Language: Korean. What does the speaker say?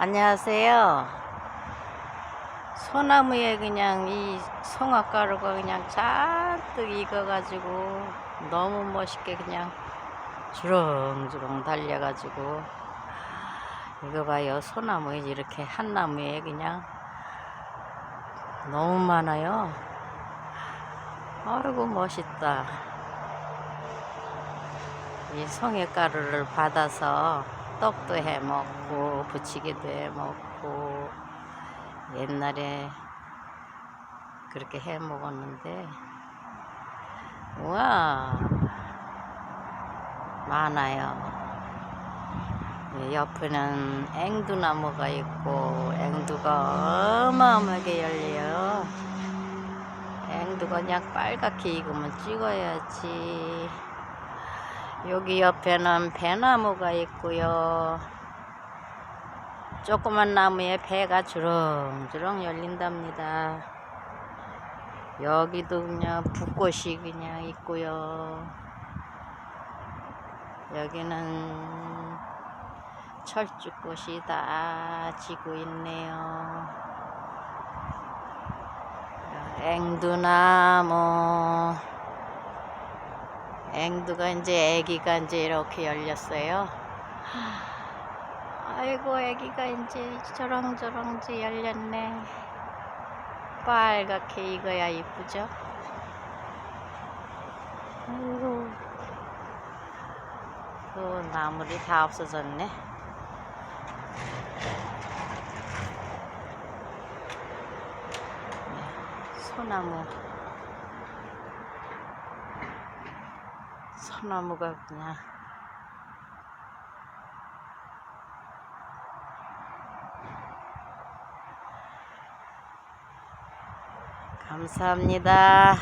안녕하세요. 소나무에 그냥 이 송화가루가 그냥 잔뜩 익어가지고 너무 멋있게 그냥 주렁주렁 달려가지고 이거 봐요. 소나무에 이렇게 한 나무에 그냥 너무 많아요. 아이고 멋있다. 이 송이가루를 받아서 떡도 해 먹고 부치기도 해 먹고 옛날에 그렇게 해 먹었는데 우와 많아요. 예, 옆에는 앵두나무가 있고 앵두가 어마어마하게 열려요. 앵두가 그냥 빨갛게 익으면 찍어야지. 여기 옆에는 배나무가 있고요. 조그만 나무에 배가 주렁주렁 열린답니다. 여기도 그냥 붓꽃이 그냥 있고요. 여기는 철쭉꽃이 다 지고 있네요. 앵두나무. 앵두가 이제 애기가 이제 이렇게 열렸어요. 아이고 애기가 이제 저렁저렁 이제 열렸네. 빨갛게 익어야 이쁘죠? 아이고. 또 나물이 다 없어졌네. 소나무. 소나무가 그냥 감사합니다.